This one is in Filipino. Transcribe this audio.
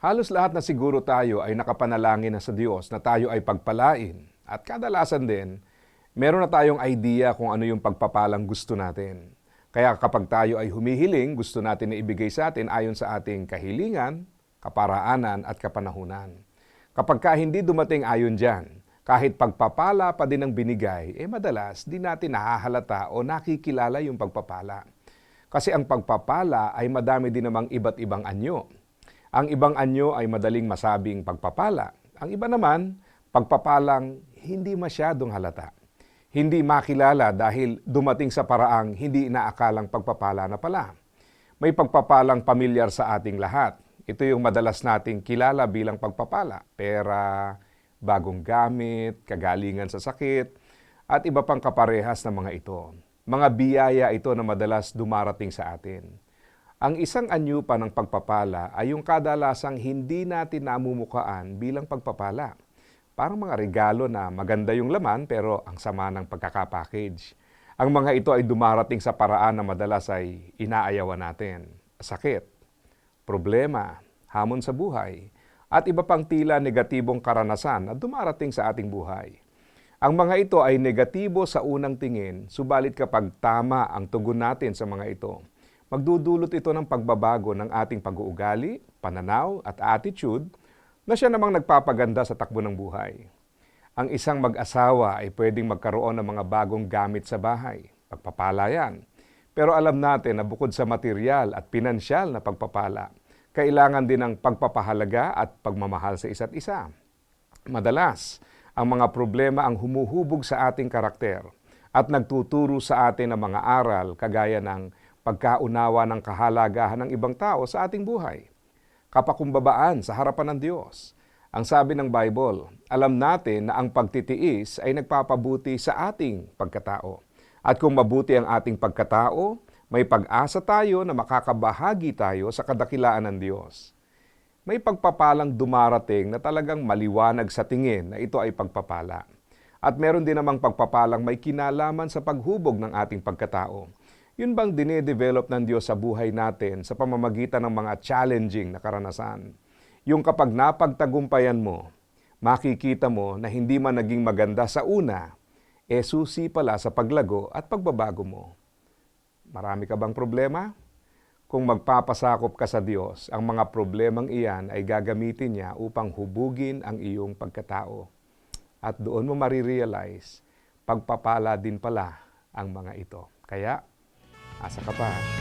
Halos lahat na siguro tayo ay nakapanalangin na sa Diyos na tayo ay pagpalain. At kadalasan din, meron na tayong idea kung ano yung pagpapalang gusto natin. Kaya kapag tayo ay humihiling, gusto natin na ibigay sa atin ayon sa ating kahilingan, kaparaanan at kapanahunan. Kapag ka hindi dumating ayon dyan, kahit pagpapala pa din ang binigay, eh madalas di natin nahahalata o nakikilala yung pagpapala. Kasi ang pagpapala ay madami din namang iba't ibang anyo. Ang ibang anyo ay madaling masabing pagpapala. Ang iba naman, pagpapalang hindi masyadong halata. Hindi makilala dahil dumating sa paraang hindi inaakalang pagpapala na pala. May pagpapalang pamilyar sa ating lahat. Ito yung madalas nating kilala bilang pagpapala. Pera, bagong gamit, kagalingan sa sakit, at iba pang kaparehas na mga ito. Mga biyaya ito na madalas dumarating sa atin. Ang isang anyo pa ng pagpapala ay yung kadalasang hindi natin namumukaan bilang pagpapala. Parang mga regalo na maganda yung laman pero ang sama ng pagkakapackage. Ang mga ito ay dumarating sa paraan na madalas ay inaayawan natin. Sakit, problema, hamon sa buhay, at iba pang tila negatibong karanasan na dumarating sa ating buhay. Ang mga ito ay negatibo sa unang tingin, subalit kapag tama ang tugon natin sa mga ito, magdudulot ito ng pagbabago ng ating pag-uugali, pananaw at attitude na siya namang nagpapaganda sa takbo ng buhay. Ang isang mag-asawa ay pwedeng magkaroon ng mga bagong gamit sa bahay, pagpapala yan. Pero alam natin na bukod sa material at pinansyal na pagpapala, kailangan din ng pagpapahalaga at pagmamahal sa isa't isa. Madalas, ang mga problema ang humuhubog sa ating karakter at nagtuturo sa atin ng mga aral kagaya ng pagkaunawa ng kahalagahan ng ibang tao sa ating buhay. Kapakumbabaan sa harapan ng Diyos. Ang sabi ng Bible, alam natin na ang pagtitiis ay nagpapabuti sa ating pagkatao. At kung mabuti ang ating pagkatao, may pag-asa tayo na makakabahagi tayo sa kadakilaan ng Diyos. May pagpapalang dumarating na talagang maliwanag sa tingin na ito ay pagpapala. At meron din namang pagpapalang may kinalaman sa paghubog ng ating pagkatao. Yun bang dinedevelop ng Diyos sa buhay natin sa pamamagitan ng mga challenging na karanasan? Yung kapag napagtagumpayan mo, makikita mo na hindi man naging maganda sa una, e susi pala sa paglago at pagbabago mo. Marami ka bang problema? Kung magpapasakop ka sa Diyos, ang mga problemang iyan ay gagamitin niya upang hubugin ang iyong pagkatao. At doon mo marirealize, pagpapala din pala ang mga ito. Kaya, asa ka pa.